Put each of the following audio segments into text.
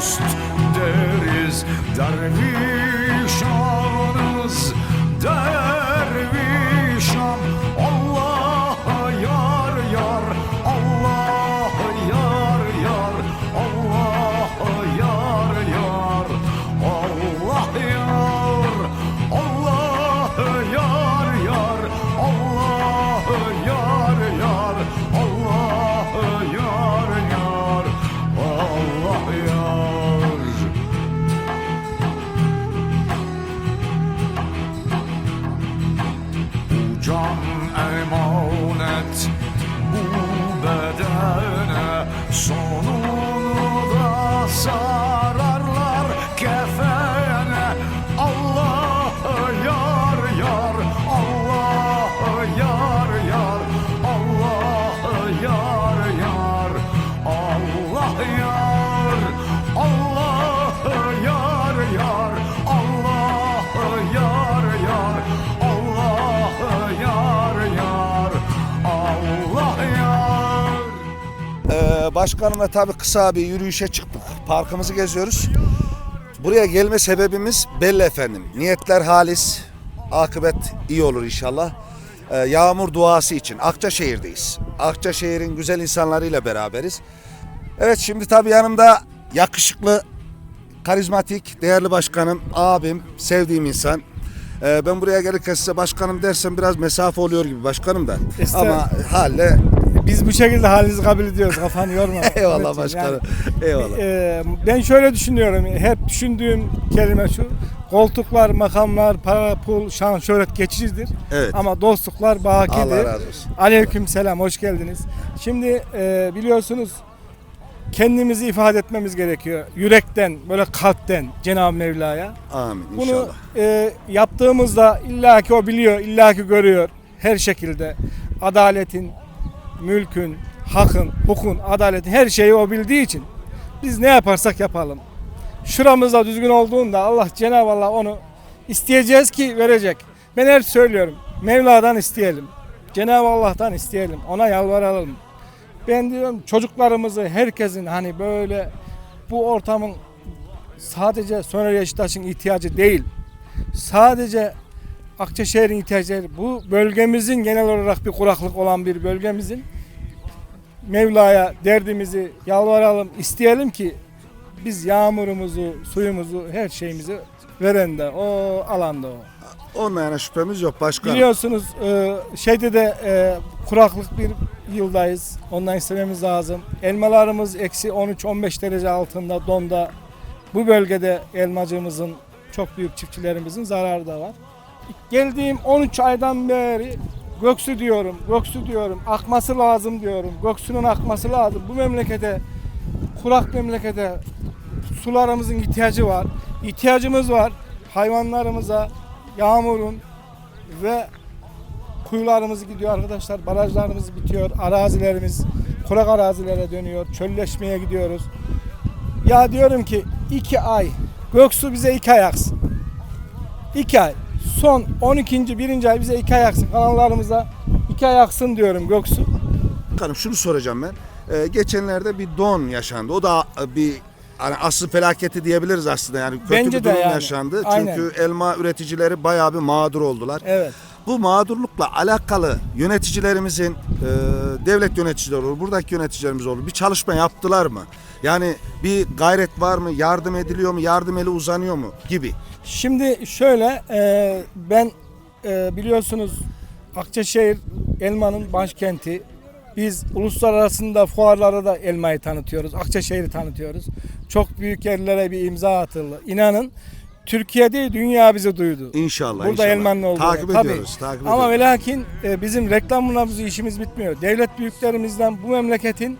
dost deriz Dervişanız dervişan başkanımla tabii kısa bir yürüyüşe çıktık. Parkımızı geziyoruz. Buraya gelme sebebimiz belli efendim. Niyetler halis, akıbet iyi olur inşallah. Ee, yağmur duası için Akçaşehir'deyiz. Akçaşehir'in güzel insanlarıyla beraberiz. Evet şimdi tabii yanımda yakışıklı, karizmatik, değerli başkanım, abim, sevdiğim insan. Ee, ben buraya gelirken size başkanım dersem biraz mesafe oluyor gibi başkanım da. Ama halle Biz bu şekilde halinizi kabul ediyoruz. Kafanı yorma. eyvallah başkanım. Yani, Eyvallah. e, ben şöyle düşünüyorum. Hep düşündüğüm kelime şu. Koltuklar, makamlar, para, pul, şan, şöhret geçicidir. Evet. Ama dostluklar bakidir. Allah razı olsun. Aleyküm selam, hoş geldiniz. Şimdi e, biliyorsunuz kendimizi ifade etmemiz gerekiyor. Yürekten, böyle kalpten Cenab-ı Mevla'ya. Amin Bunu inşallah. e, yaptığımızda illaki o biliyor, illaki görüyor her şekilde. Adaletin, mülkün, hakın, hukukun, adaletin her şeyi o bildiği için biz ne yaparsak yapalım. Şuramızda düzgün olduğunda Allah Cenab-ı Allah onu isteyeceğiz ki verecek. Ben her söylüyorum. Mevla'dan isteyelim. Cenab-ı Allah'tan isteyelim. Ona yalvaralım. Ben diyorum çocuklarımızı herkesin hani böyle bu ortamın sadece Soner Yaştaş'ın ihtiyacı değil. Sadece Akçaşehir'in ihtiyacı değil. Bu bölgemizin genel olarak bir kuraklık olan bir bölgemizin Mevla'ya derdimizi yalvaralım, isteyelim ki biz yağmurumuzu, suyumuzu, her şeyimizi veren de o alanda o. Onunla yana şüphemiz yok başkanım. Biliyorsunuz e, şeyde de e, kuraklık bir yıldayız. Ondan istememiz lazım. Elmalarımız eksi 13-15 derece altında donda. Bu bölgede elmacımızın çok büyük çiftçilerimizin zararı da var. Geldiğim 13 aydan beri Göksu diyorum, Göksu diyorum, akması lazım diyorum. Göksu'nun akması lazım. Bu memlekete, kurak memlekete sularımızın ihtiyacı var. İhtiyacımız var hayvanlarımıza, yağmurun ve kuyularımız gidiyor arkadaşlar. Barajlarımız bitiyor. Arazilerimiz kurak arazilere dönüyor. Çölleşmeye gidiyoruz. Ya diyorum ki iki ay Göksu bize iki ay aksın. İki ay. Son 12. birinci ay bize iki ay aksın. Kanallarımıza iki ay aksın diyorum Göksu. Başkanım şunu soracağım ben. Ee, geçenlerde bir don yaşandı. O da e, bir hani asıl felaketi diyebiliriz aslında yani kötü Bence bir de durum yani. yaşandı. Aynen. Çünkü elma üreticileri bayağı bir mağdur oldular. Evet. Bu mağdurlukla alakalı yöneticilerimizin, e, devlet yöneticileri olur, buradaki yöneticilerimiz olur. Bir çalışma yaptılar mı? Yani bir gayret var mı? Yardım ediliyor mu? Yardım eli uzanıyor mu? Gibi. Şimdi şöyle e, ben e, biliyorsunuz Akçaşehir elmanın başkenti. Biz uluslararasında fuarlara da elmayı tanıtıyoruz. Akçaşehir'i tanıtıyoruz. Çok büyük yerlere bir imza atıldı. İnanın Türkiye değil dünya bizi duydu. İnşallah. Burada inşallah. elmanın olduğu. Takip. Tabii. ediyoruz. Takip Ama ediyoruz. ve lakin e, bizim reklamlarımız işimiz bitmiyor. Devlet büyüklerimizden bu memleketin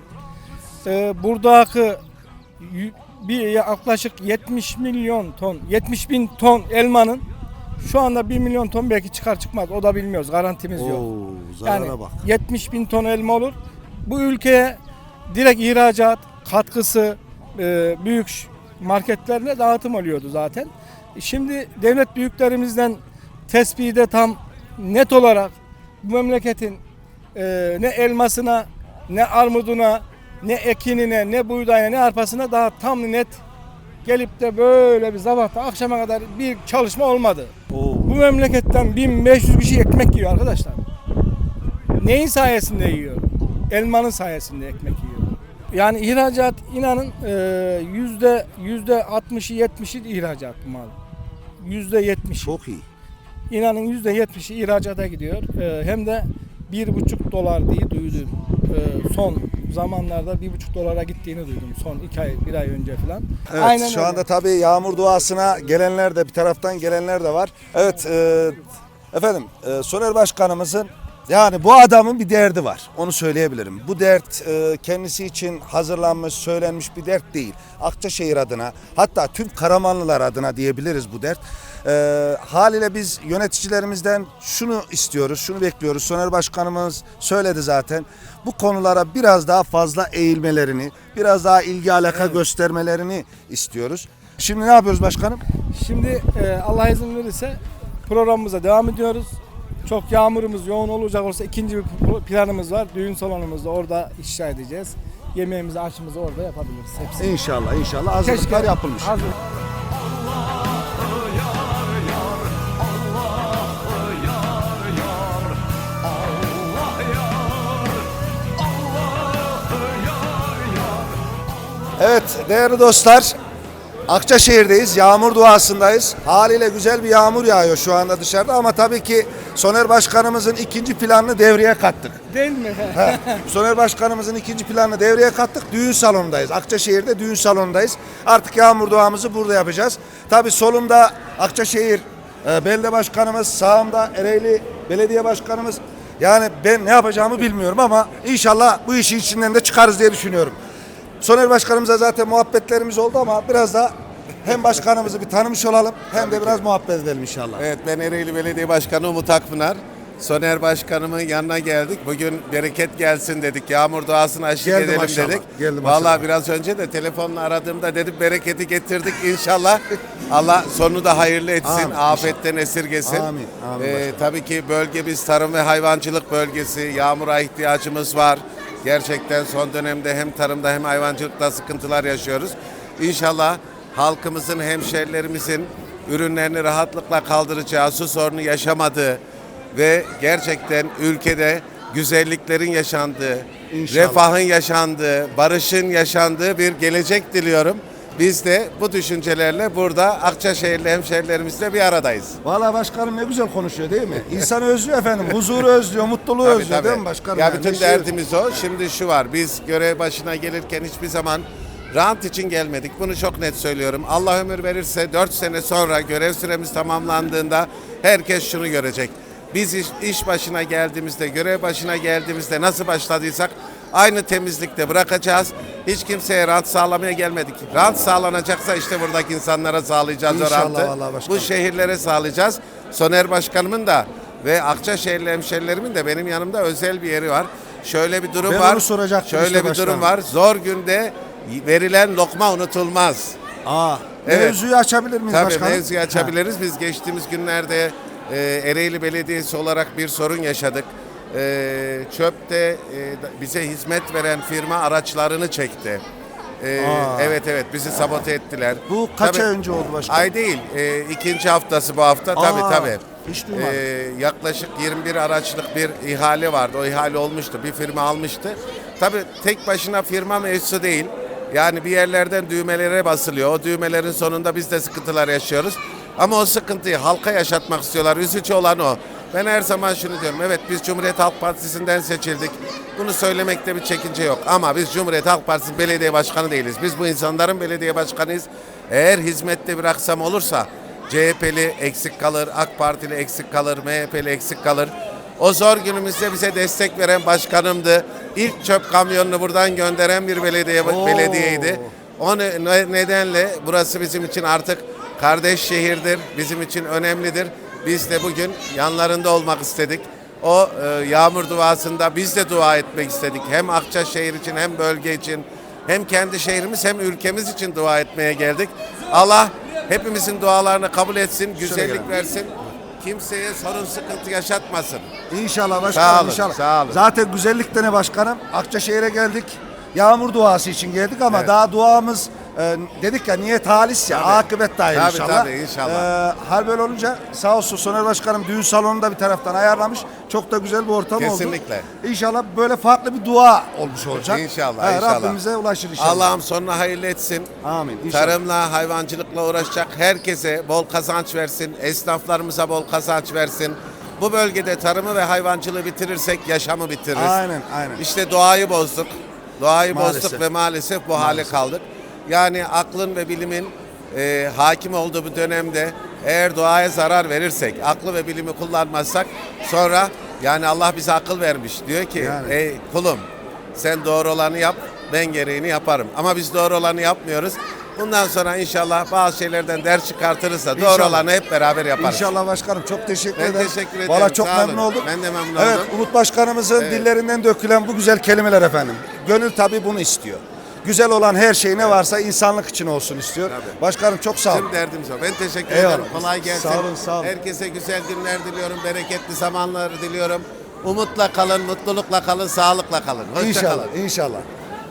e, buradaki bir yaklaşık 70 milyon ton, 70 bin ton elmanın şu anda 1 milyon ton belki çıkar çıkmaz. O da bilmiyoruz. Garantimiz yok. Oo, zarara Yani bak. 70 bin ton elma olur. Bu ülkeye direkt ihracat katkısı e, büyük marketlerine dağıtım oluyordu zaten. Şimdi devlet büyüklerimizden tespide tam net olarak bu memleketin e, ne elmasına ne armuduna ne ekinine, ne buğdayına, ne arpasına daha tam net gelip de böyle bir sabahta akşama kadar bir çalışma olmadı. Bu memleketten 1500 kişi ekmek yiyor arkadaşlar. Neyin sayesinde yiyor? Elmanın sayesinde ekmek yiyor. Yani ihracat inanın e, yüzde yüzde 60'ı 70'i ihracat mal. Yüzde 70. Çok iyi. İnanın yüzde 70'i ihracata gidiyor. E, hem de bir buçuk dolar diye duydum. E, son zamanlarda bir buçuk dolara gittiğini duydum. Son iki ay, bir ay önce falan. Evet şu öyle. anda tabii yağmur duasına gelenler de bir taraftan gelenler de var. Evet e, efendim e, Soner Başkanımızın yani bu adamın bir derdi var. Onu söyleyebilirim. Bu dert e, kendisi için hazırlanmış, söylenmiş bir dert değil. Akçaşehir adına hatta tüm Karamanlılar adına diyebiliriz bu dert. E, haliyle biz yöneticilerimizden şunu istiyoruz, şunu bekliyoruz. Soner Başkanımız söyledi zaten. Bu konulara biraz daha fazla eğilmelerini, biraz daha ilgi alaka göstermelerini istiyoruz. Şimdi ne yapıyoruz başkanım? Şimdi e, Allah izin verirse programımıza devam ediyoruz. Çok yağmurumuz yoğun olacak olsa ikinci bir planımız var. Düğün salonumuzda orada inşa edeceğiz. Yemeğimizi, aşımızı orada yapabiliriz hepsini. İnşallah inşallah hazırlıklar yapılmış. Hazır. Evet değerli dostlar Akçaşehir'deyiz. Yağmur duasındayız. Haliyle güzel bir yağmur yağıyor şu anda dışarıda ama tabii ki Soner Başkanımızın ikinci planını devreye kattık. Değil mi? Ha, Soner Başkanımızın ikinci planını devreye kattık. Düğün salonundayız. Akçaşehir'de düğün salonundayız. Artık yağmur duamızı burada yapacağız. Tabii solumda Akçaşehir e, Belediye Başkanımız, sağımda Ereğli Belediye Başkanımız. Yani ben ne yapacağımı bilmiyorum ama inşallah bu işin içinden de çıkarız diye düşünüyorum. Soner Başkanımıza zaten muhabbetlerimiz oldu ama biraz da hem başkanımızı bir tanımış olalım hem de biraz muhabbet edelim inşallah. Evet ben Ereğli Belediye Başkanı Umut Akpınar. Soner Başkanımın yanına geldik. Bugün bereket gelsin dedik. Yağmur duasını aşık Geldi edelim maşallah, dedik. geldi maşallah. Vallahi biraz önce de telefonla aradığımda dedim bereketi getirdik inşallah. Allah sonu da hayırlı etsin. Amin, Afetten esirgesin. Amin, amin Ee, başkanım. tabii ki bölgemiz tarım ve hayvancılık bölgesi. Yağmura ihtiyacımız var. Gerçekten son dönemde hem tarımda hem hayvancılıkta sıkıntılar yaşıyoruz. İnşallah halkımızın, hemşerilerimizin ürünlerini rahatlıkla kaldıracağı, su sorunu yaşamadığı ve gerçekten ülkede güzelliklerin yaşandığı, İnşallah. refahın yaşandığı, barışın yaşandığı bir gelecek diliyorum. Biz de bu düşüncelerle burada Akçaşehirli hemşerilerimizle bir aradayız. Vallahi başkanım ne güzel konuşuyor değil mi? İnsanı özlüyor efendim. Huzuru özlüyor, mutluluğu Tabii, özlüyor tabii. değil mi başkanım? Ya Yani bütün neşe- derdimiz o. Şimdi şu var. Biz görev başına gelirken hiçbir zaman rant için gelmedik. Bunu çok net söylüyorum. Allah ömür verirse 4 sene sonra görev süremiz tamamlandığında herkes şunu görecek. Biz iş, iş başına geldiğimizde, görev başına geldiğimizde nasıl başladıysak aynı temizlikte bırakacağız. Hiç kimseye rant sağlamaya gelmedik. Rant sağlanacaksa işte buradaki insanlara sağlayacağız o İnşallah rantı. vallahi başkanım. Bu şehirlere sağlayacağız. Soner Başkanımın da ve Akçaşehirli hemşerilerimin de benim yanımda özel bir yeri var. Şöyle bir durum Ben var. onu soracaktım Şöyle işte bir başkanım. durum var. Zor günde verilen lokma unutulmaz. Aa, Evet. mevzuyu açabilir miyiz Tabii başkanım? mevzuyu açabiliriz. Biz geçtiğimiz günlerde e, Ereğli Belediyesi olarak bir sorun yaşadık. E, çöpte e, bize hizmet veren firma araçlarını çekti. E, Aa. evet evet bizi sabote ettiler. Bu kaç Tabii- ay önce oldu başkanım? Ay değil. E, ikinci haftası bu hafta. Tabii Aa, tabii. hiç duymadım. E, yaklaşık 21 araçlık bir ihale vardı. O ihale olmuştu. Bir firma almıştı. Tabii tek başına firma mevzusu değil. Yani bir yerlerden düğmelere basılıyor. O düğmelerin sonunda biz de sıkıntılar yaşıyoruz. Ama o sıkıntıyı halka yaşatmak istiyorlar. Üzücü olan o. Ben her zaman şunu diyorum. Evet biz Cumhuriyet Halk Partisi'nden seçildik. Bunu söylemekte bir çekince yok. Ama biz Cumhuriyet Halk Partisi belediye başkanı değiliz. Biz bu insanların belediye başkanıyız. Eğer hizmette bir aksam olursa CHP'li eksik kalır, AK Partili eksik kalır, MHP'li eksik kalır. O zor günümüzde bize destek veren başkanımdı. İlk çöp kamyonunu buradan gönderen bir belediye Oo. belediyeydi. O ne- ne- nedenle burası bizim için artık kardeş şehirdir. Bizim için önemlidir. Biz de bugün yanlarında olmak istedik. O e, yağmur duasında biz de dua etmek istedik. Hem Akçaşehir için hem bölge için hem kendi şehrimiz hem ülkemiz için dua etmeye geldik. Allah hepimizin dualarını kabul etsin, güzellik gelelim. versin. Kimseye sorun sıkıntı yaşatmasın. İnşallah başkanım Sağ olun, inşallah. sağ olun. Zaten güzellik de ne başkanım? Akçaşehir'e geldik. yağmur duası için geldik ama Evet. daha duamız e, dedik ya niyet halis ya Tabii. akıbet dahil Tabii, inşallah. tabii, inşallah. E, hal böyle olunca sağ olsun Soner Başkanım düğün salonunu da bir taraftan ayarlamış. Çok da güzel bir ortam oldu. Kesinlikle. İnşallah böyle farklı bir dua olmuş olacak. İnşallah, Ha, inşallah. Rabbimize ulaşır inşallah. Allah'ım sonuna hayırlı etsin. Amin. İnşallah. Tarımla, hayvancılıkla uğraşacak herkese bol kazanç versin. Esnaflarımıza bol kazanç versin. Bu bölgede tarımı ve hayvancılığı bitirirsek yaşamı bitiririz. Aynen, aynen. İşte doğayı bozduk. Doğayı Maalesef. bozduk ve maalesef bu hale kaldık. Yani aklın ve bilimin e, hakim olduğu bu dönemde eğer doğaya zarar verirsek, aklı ve bilimi kullanmazsak sonra yani Allah bize akıl vermiş. Diyor ki Yani. ey kulum sen doğru olanı yap ben gereğini yaparım. Ama biz doğru olanı yapmıyoruz. Bundan sonra inşallah bazı şeylerden ders çıkartırız da doğru İnşallah. olanı hep beraber yaparız. İnşallah başkanım çok teşekkür Ben ederim. teşekkür ederim, Valla çok sağ memnun olun. oldum. Ben de memnun Evet oldum. Umut Başkanımızın dillerinden dökülen bu güzel kelimeler efendim. Gönül tabii bunu istiyor. Güzel olan her şey ne varsa insanlık için olsun istiyor. Tabii. Başkanım çok sağ olun. Tüm derdimiz o. Ben teşekkür Eyvallah. ederim. Kolay gelsin. Sağ olun, sağ olun. Herkese güzel günler diliyorum. Bereketli zamanlar diliyorum. Umutla kalın, mutlulukla kalın, sağlıkla kalın. Hoşça İnşallah, kalın. inşallah.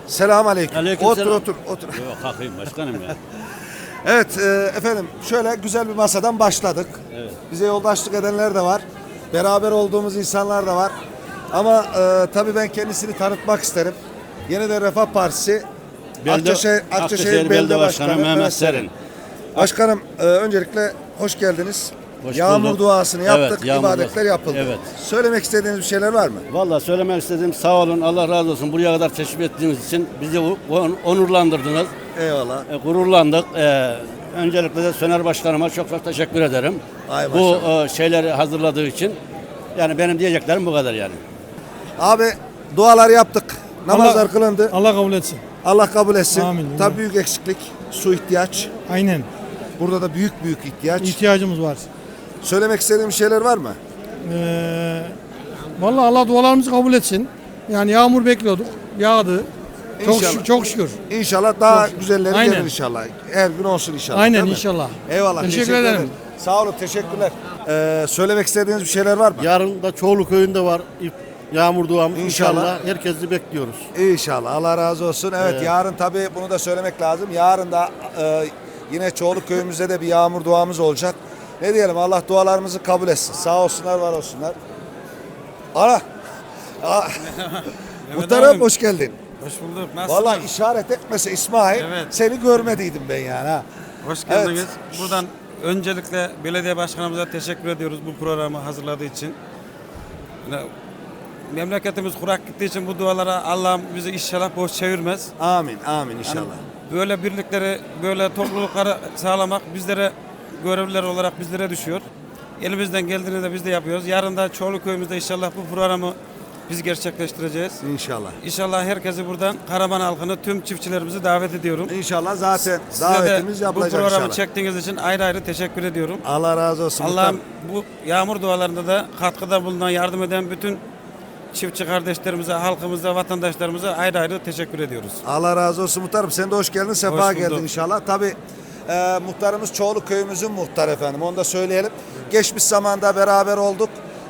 Selamun aleyküm. otur, Aleykümselam. otur, otur. Yok kalkayım başkanım ya. Evet e, efendim şöyle güzel bir masadan başladık. Evet. Bize yoldaşlık edenler de var. Beraber olduğumuz insanlar da var. Ama e, tabii ben kendisini tanıtmak isterim. Yeniden Refah Partisi Belde- Akçaşehir, Akçaşehir, Akçaşehir Belediye Başkanı, Başkanı Mehmet Serin. Başkanım e, öncelikle hoş geldiniz. Hoş yağmur bulduk. duasını yaptık, Evet, yağmur ibadetler duası. yapıldı. Evet. Söylemek istediğiniz bir şeyler var mı? Vallahi söylemek istediğim sağ olun Allah razı olsun. Buraya kadar teşrif ettiğiniz için bizi on- onurlandırdınız. Eyvallah. E, gururlandık. E, öncelikle de Söner Başkanıma çok çok teşekkür ederim. Ay bu e, şeyleri hazırladığı için. Yani benim diyeceklerim bu kadar yani. Abi dualar yaptık. Namazlar Allah- kılındı. Allah kabul etsin. Allah kabul etsin. Amin. Tabii büyük eksiklik, su ihtiyaç. Aynen. Burada da büyük büyük ihtiyaç. İhtiyacımız var. Söylemek istediğim şeyler var mı? Ee, vallahi Allah dualarımızı kabul etsin. Yani yağmur bekliyorduk. Yağdı. Çok, İnşallah. şü- çok şükür. İnşallah daha Çok- güzelleri Aynen. gelir inşallah. Her gün olsun inşallah. Aynen inşallah. Eyvallah. Teşekkür ederim. Sağ olun. Teşekkürler. Ee, söylemek istediğiniz bir şeyler var mı? Yarın da Çoğlu köyünde var yağmur duamız. İnşallah. İnşallah. herkesi bekliyoruz. İnşallah. Allah razı olsun. Evet, yarın tabii bunu da söylemek lazım. Yarın da e, yine Çoğluk köyümüzde de bir yağmur duamız olacak. Ne diyelim Allah dualarımızı kabul etsin. Sağ olsunlar, var olsunlar. Ana. Muhterem hoş geldin. Hoş bulduk. Nasılsınız? Vallahi işaret etmese İsmail Evet. seni görmediydim ben yani ha. Hoş geldiniz. Evet. Buradan öncelikle belediye başkanımıza teşekkür ediyoruz bu programı hazırladığı için. Yani memleketimiz kurak gittiği için bu dualara Allah'ım bizi inşallah boş çevirmez. Amin, amin Yani inşallah. böyle birlikleri, böyle toplulukları sağlamak bizlere görevliler olarak bizlere düşüyor. Elimizden geldiğini de biz de yapıyoruz. Yarın da Çoğlu köyümüzde inşallah bu programı biz gerçekleştireceğiz. İnşallah. İnşallah herkesi buradan Karaman halkını, tüm çiftçilerimizi davet ediyorum. İnşallah zaten Size de davetimiz bu yapılacak programı inşallah. çektiğiniz için ayrı ayrı teşekkür ediyorum. Allah razı olsun. Allah'ım bu yağmur dualarında da katkıda bulunan, yardım eden bütün çiftçi kardeşlerimize, halkımıza, vatandaşlarımıza ayrı ayrı teşekkür ediyoruz. Allah razı olsun muhtarım. Sen de hoş geldin. Sefa Hoş geldin inşallah. Tabii e, muhtarımız Çoğlu köyümüzün muhtarı efendim. Onu da söyleyelim. Geçmiş zamanda beraber olduk.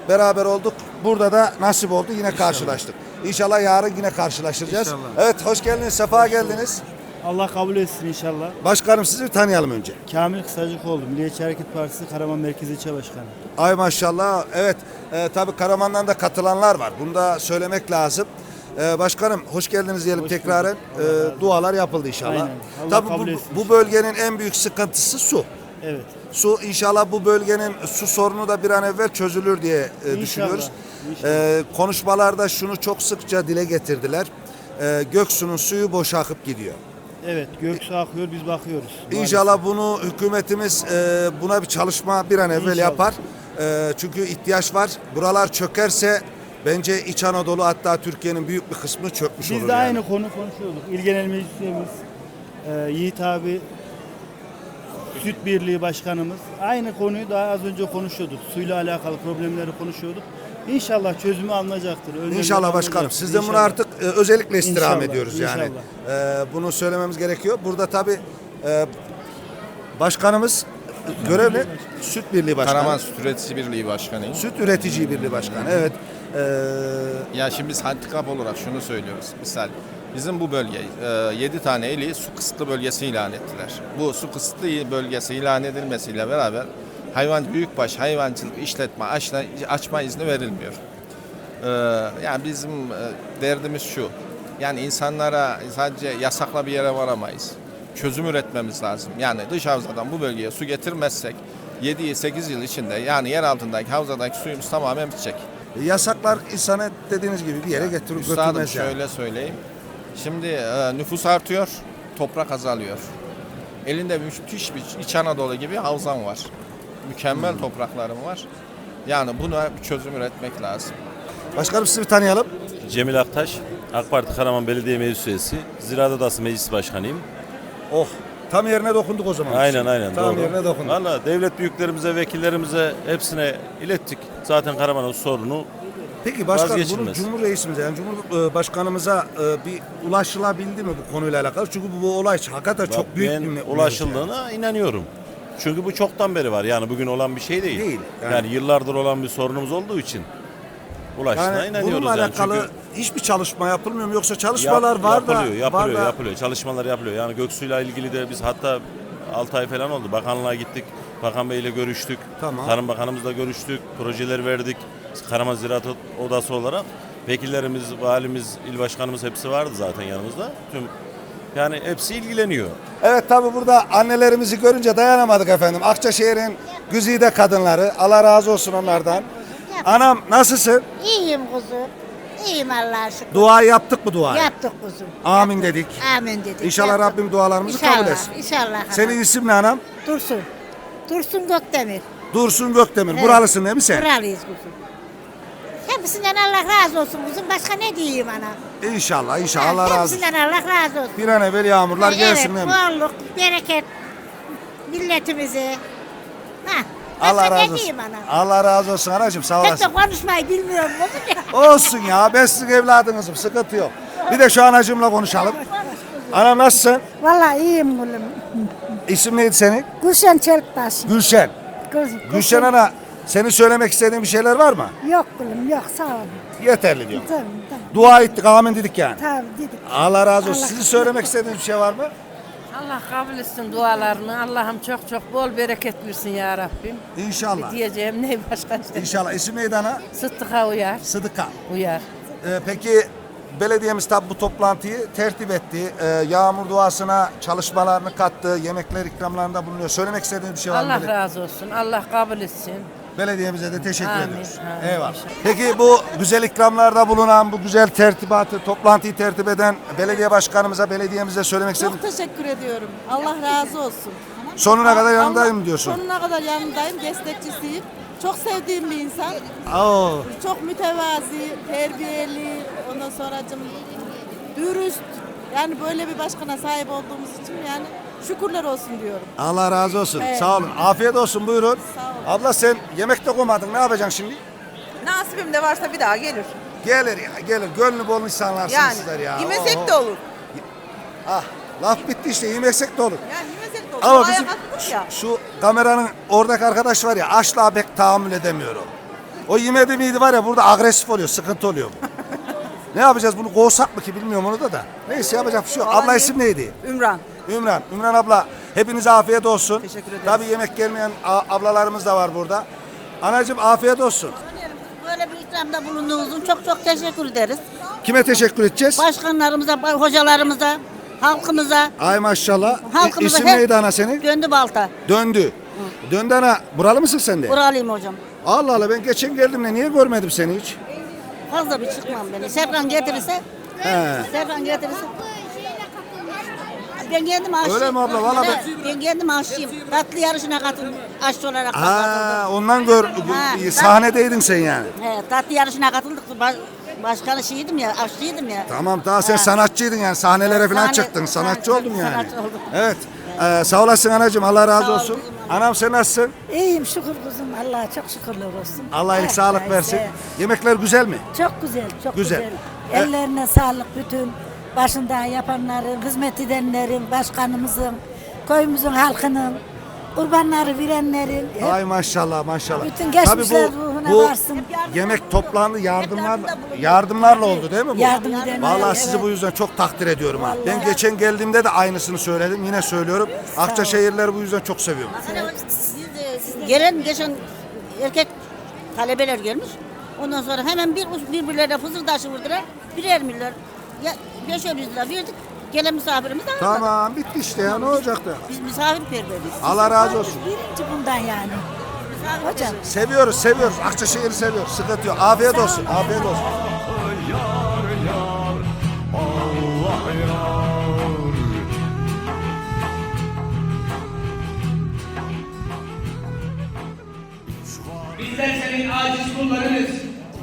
Beraber olduk. Burada da nasip oldu. Yine karşılaştık. İnşallah yarın yine karşılaşacağız. İnşallah. Evet hoş geldiniz. Sefa geldiniz. Allah kabul etsin inşallah. Başkanım sizi bir tanıyalım önce. Kamil Kısacıkoğlu, Milliyetçi Hareket Partisi Karaman Merkezi İlçe Başkanı. Ay maşallah. Evet. E, tabii Karaman'dan da katılanlar var. Bunu da söylemek lazım. E, başkanım hoş geldiniz diyelim Hoş tekraren. E, dualar yapıldı inşallah. Aynen. Allah Tabii kabul bu, etsin bu inşallah. bölgenin en büyük sıkıntısı su. Evet. Su inşallah bu bölgenin su sorunu da bir an evvel çözülür diye e, düşünüyoruz. inşallah. E, konuşmalarda şunu çok sıkça dile getirdiler. E, Göksu'nun suyu boşa akıp gidiyor. Evet, göksu akıyor biz bakıyoruz. İnşallah bunu hükümetimiz e, buna bir çalışma bir an evvel İnşallah. yapar. E, çünkü ihtiyaç var. Buralar çökerse bence İç Anadolu hatta Türkiye'nin büyük bir kısmı çökmüş Biz olur. de yani. aynı konu konuşuyorduk. İl Genel Meclis Üyemiz, e, Yiğit abi, Süt Birliği Başkanımız. Aynı konuyu daha az önce konuşuyorduk. Suyla alakalı problemleri konuşuyorduk. İnşallah çözümü alınacaktır. önlemleri İnşallah başkanım. alınacaktır. Sizden bunu artık e, özellikle istirham İnşallah, ediyoruz yani. inşallah. E, bunu söylememiz gerekiyor. Burada tabi başkanımız görev ne? Süt Birliği Başkanı. Karaman Süt Üreticisi Birliği Başkanıyım. Süt Üretici Birliği Başkanı. Evet. E, Ya şimdi biz handikap olarak şunu söylüyoruz. Misal Bizim bu bölge 7 tane ili su kısıtlı bölgesi ilan ettiler. Bu su kısıtlı bölgesi ilan edilmesiyle beraber hayvan büyükbaş hayvancılık işletme açma, açma izni verilmiyor. Ee, yani bizim e, derdimiz şu. Yani insanlara sadece yasakla bir yere varamayız. Çözüm üretmemiz lazım. Yani dış havzadan bu bölgeye su getirmezsek 7-8 yıl içinde yani yer altındaki havzadaki suyumuz tamamen bitecek. Yasaklar insanı dediğiniz gibi bir yere getirip Üstadım götürmez yani. şöyle söyleyeyim. Şimdi e, nüfus artıyor, toprak azalıyor. Elinde müthiş bir İç Anadolu gibi havzan var. Mükemmel Hmm. topraklarım var. Yani buna bir çözüm üretmek lazım. Başkanım sizi bir tanıyalım. Cemil Aktaş, AK Parti Karaman Belediye Meclis Üyesi, Ziraat Odası Meclis Başkanıyım. Oh tam yerine dokunduk o zaman. Aynen aynen Tam doğru. yerine dokunduk. Valla devlet büyüklerimize, vekillerimize hepsine ilettik. Zaten Karaman'ın sorunu Peki başkan bunun Vazgeçilmez. Yani Cumhurbaşkanımıza e, bir ulaşılabildi mi bu konuyla alakalı? Çünkü bu, bu olay hakikaten çok büyük ben bir me- ulaşıldığına inanıyorum. Çünkü bu çoktan beri var. Yani bugün olan bir şey değil. Değil, yani. Yani, yıllardır olan bir sorunumuz olduğu için ulaştığına Yani inanıyoruz. bununla yani. alakalı Çünkü hiçbir çalışma yapılmıyor mu yoksa çalışmalar Yap- var da yapılıyor, yapılıyor, var da yapılıyor. Çalışmalar yapılıyor. Yani Göksu'yla ilgili de biz hatta 6 ay falan oldu. Bakanlığa gittik. Bakan Bey ile görüştük. Tamam. Tarım Bakanımızla görüştük. Projeler verdik. Karaman Ziraat Odası olarak. Vekillerimiz, valimiz, il başkanımız hepsi vardı zaten yanımızda. Tüm yani hepsi ilgileniyor. Evet tabi burada annelerimizi görünce dayanamadık efendim. Akçaşehir'in güzide kadınları. Allah razı olsun onlardan. Anam nasılsın? İyiyim kuzum. İyiyim Allah'a şükür. Dua yaptık mı duayı? Yaptık kuzum. Amin dedik. Amin dedik. İnşallah yaptık. Rabbim dualarımızı İnşallah, kabul etsin. İnşallah. anam. Senin isim ne anam? Dursun. Dursun Gökdemir. Dursun Gökdemir. Evet. Buralısın değil mi sen? Buralıyız kuzum. Hepsinden Allah razı olsun kuzum. Başka ne diyeyim ana? İnşallah inşallah Allah razı olsun. Hepsinden Allah razı olsun. Bir an evvel yağmurlar gelsin değil evet, mi? bolluk, bereket milletimize. Ha, Allah razı olsun. ana? Allah razı olsun anacığım sağ Pek olasın. de konuşmayı bilmiyorum. Olsun ya ben sizin evladınızım sıkıntı yok. Bir de şu anacığımla konuşalım. Anam nasılsın? Vallahi iyiyim gülüm. İsim neydi senin? Gülşen Çeliktaş. Gülşen. Gülşen ana senin söylemek istediğin bir şeyler var mı? Yok gülüm yok sağ olun. Yeterli diyorum. Tamam tamam. Dua ettik amin dedik yani. Tamam dedik. Allah razı olsun. Allah- Sizin söylemek istediğiniz bir şey var mı? Allah kabul etsin dualarını. Allah'ım çok çok bol bereket versin ya Rabbim. İnşallah. Diyeceğim ne başka işte. İnşallah. İsim neydi ana? Sıddık'a uyar. Sıdıka. Uyar. Ee, peki belediyemiz tabi bu toplantıyı tertip etti. Ee, yağmur duasına çalışmalarını kattı. Yemekler ikramlarında bulunuyor. Söylemek istediğiniz bir şey var mı? Allah belediye- razı olsun. Allah kabul etsin. Belediyemize de teşekkür Amin, ediyoruz. amin, Eyvallah. Peki bu güzel ikramlarda bulunan, bu güzel tertibatı, toplantıyı tertip eden belediye başkanımıza, belediyemize söylemek istediğiniz Çok teşekkür ediyorum. Allah razı olsun. sonuna kadar Allah- yanındayım diyorsun. Sonuna kadar yanındayım, destekçisiyim. Çok sevdiğim bir insan. Oo, Çok mütevazi, terbiyeli, ondan sonra dürüst. Yani böyle bir başkana sahip olduğumuz için yani şükürler olsun diyorum. Allah razı olsun. Evet. Sağ olun. Afiyet olsun. Buyurun. Sağ olun. Abla sen yemek de koymadın. Ne yapacaksın şimdi? Nasibim de varsa bir daha gelir. Gelir ya, gelir. Gönlü bol insanlarsınız sizler ya. Oho. olur. Ah, laf bitti işte. Yemesek de olur. Yani yemesek de olur. Ama bizim şu, şu kameranın oradaki arkadaş var ya asla pek tahammül edemiyorum. O yemedi miydi var ya burada agresif oluyor, sıkıntı oluyor. ne yapacağız bunu kovsak mı ki bilmiyorum onu da da. Neyse yapacak bir şey yok. Abla isim neydi? Ümran. Ümran. Ümran abla hepinize afiyet olsun. Teşekkür ederiz. Tabii yemek gelmeyen ablalarımız da var burada. Anacığım afiyet olsun. Böyle bir ikramda bulunduğunuz için çok çok teşekkür ederiz. Kime teşekkür edeceğiz? Başkanlarımıza, hocalarımıza, halkımıza, Ay maşallah. Halkımıza İsim hep- neydi ana senin? Döndü balta. Döndü. Döndü ana. Buralı mısın sen de? Buralıyım hocam. Allah Allah ben geçen geldim de niye görmedim seni hiç? Fazla bir çıkmam beni. Serkan getirirse, He. Serkan getirirse. Ben kendim aşçıyım. Öyle mi abla? Valla ben- ben... ben kendim aşçıyım. Tatlı yarışına katıldım. Aşçı olarak Ha, katıldım. ondan gör Ha, sahnedeydin sen yani. He, tatlı yarışına katıldık. Baş, başkanı şeydim ya, aşçıydım ya. Tamam daha sen Ha. sanatçıydın yani sahnelere falan Sahne- çıktın. Sanatçı sahne- oldun yani. sanatçı oldum. Evet. Ee, sağ olasın anacığım. Allah razı Sağ ol olsun. Anam sen nasılsın? İyiyim şükür kuzum. Allah'a çok şükürler olsun. Allah iyilik sağlık versin. Yemekler güzel mi? Çok güzel, çok Güzel. güzel. Ellerine sağlık bütün başında yapanların, hizmet edenlerin, başkanımızın, köyümüzün halkının, kurbanları verenlerin, hep Ay maşallah maşallah. bütün Tabii geçmişler bu ruhu Hesabına Bu varsın. yemek toplandı yardımlar yardımlarla oldu değil mi bu? Yardım edenler, Vallahi sizi evet. bu yüzden çok takdir ediyorum. ha. Ben geçen geldiğimde de aynısını söyledim. Yine söylüyorum. Akçaşehirleri bu yüzden çok seviyorum. Gelen geçen erkek talebeler gelmiş. Ondan sonra hemen bir birbirlerine fısıldaşı vurdular. Birer milyar. Ya 500 lira verdik. Gelen misafirimiz aldı. Tamam bitti işte ya ne olacak da. Biz misafirperveriz. Allah razı olsun. Birinci bundan yani. Hocam. Seviyoruz seviyoruz. Akçaşehir'i seviyoruz. Sıkıntı yok. Afiyet olsun. Afiyet olsun. Yar yar Allah yar Bizler senin aciz kullarınız.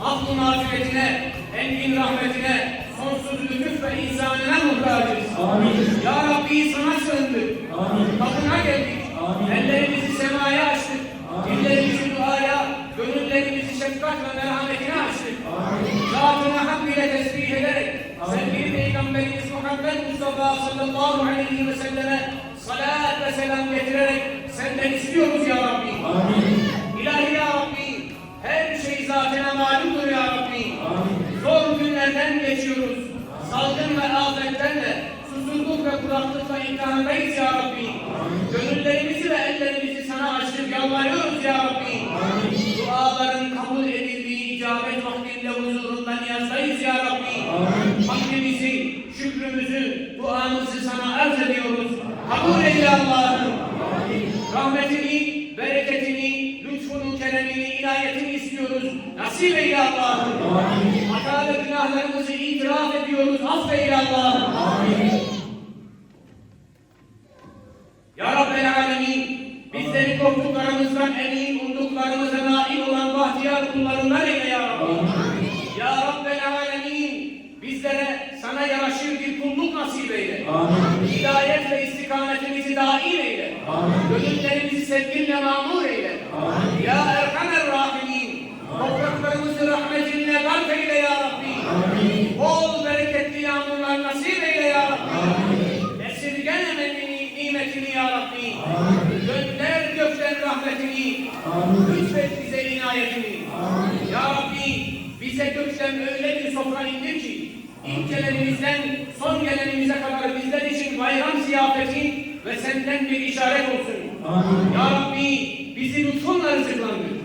Affı mağfiretine, engin rahmetine, sonsuz lütuf ve ihsanına muhtacız. Amin. Ya Rabbi sana sığındık. Amin. Kapına geldik. Ellerimizi semaya açtık. Dillerimizi duaya, gönüllerimizi şefkat ve merhametine açtık. Amin. Zatına hak ile tesbih ederek, sevgili Peygamberimiz Muhammed Mustafa sallallahu aleyhi ve selleme salat ve selam getirerek senden istiyoruz ya Rabbi. Amin. İlahi ya Rabbi, her şey zatına malumdur ya Rabbi. Zor günlerden geçiyoruz. Salgın ve afetlerle, susuzluk ve kuraklıkla imtihandayız ya Rabbi. Gönüllerimizi ve ellerimizi sana açtık, yalvarıyoruz ya Rabbi. Duaların kabul edildiği icabet vaktinde huzurunda niyazdayız ya Rabbi. Hamdimizi, şükrümüzü, duamızı sana arz ediyoruz. Kabul eyle Allah'ım. Rahmetini, bereketini, lütfunu, keremini, inayetini istiyoruz. Nasip eyle Allah'ım. Hata ve günahlarımızı itiraf ediyoruz. Affeyle Allah'ım. Ya Rabbel Alemin, bizleri korktuklarımızdan emin, umduklarımıza nail olan bahtiyar kullarından eyle Ya Rabbi. Ya Rabbel Alemin, bizlere sana yaraşır bir kulluk nasip eyle. Hidayet ve istikametimizi daim eyle. Gönüllerimizi sevginle mamur eyle. Ya Erhamer Rahimin, topraklarımızı rahmetinle gark eyle Ya Rabbi. Bol bereketli yağmurlar nasip eyle Ya Rabbi. Esirgenemeni nimetini Ya Rabbi. Gönder gökten rahmetini. Lütfet bize inayetini. Ya Rabbi bize gökten öyle bir sofra indir ki ilk geleninizden son gelenimize kadar bizler için bayram ziyafeti ve senden bir işaret olsun. Ya Rabbi bizi lütfunla rızıklandır.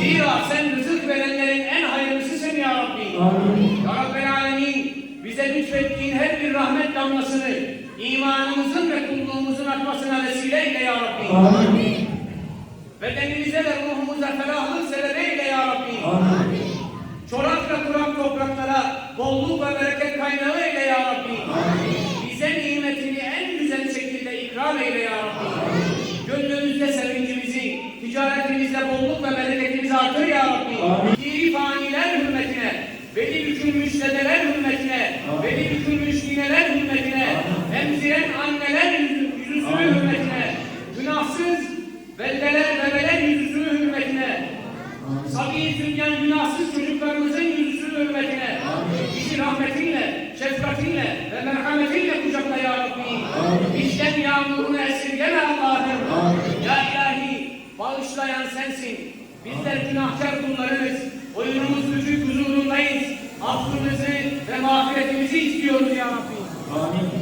Zira sen rızık verenlerin en hayırlısısın Ya Rabbi. Ya Rabbel Alemin bize lütfettiğin her bir rahmet damlasını imanımızın ve kulluğumuzun akmasına vesile eyle Ya Rabbi. Bedenimize ve ruhumuza ferahlık sebebiyle Ya Rabbi. Çorak ve kurak topraklara bolluk ve bereket kaynağı eyle Ya Rabbi. Bize nimetini en güzel şekilde ikram eyle Ya Rabbi. Gönlümüzde sevincimizi, ticaretimizde bolluk ve bereketimizi artır Ya Rabbi. Faniler hürmetine, beli bükülmüş dedeler hürmetine, beli bükülmüş nineler hürmetine, emziren anneler yüzü, yüzüsü hürmetine, günahsız beldeler, bebeler yüzüsü hürmetine, Sabi dünyanın günahsız çocuklarımızın yüzüsü hürmetine bizi rahmetinle, şefkatinle ve merhametinle kucakla ya Rabbi. Bizden yağmurunu esirgeme Allah'ım. Ya ilahi bağışlayan sensin. Bizler günahkar kullarınız. Oyunumuz küçük huzurundayız. Affımızı ve mağfiretimizi istiyoruz ya Rabbi. Ahirete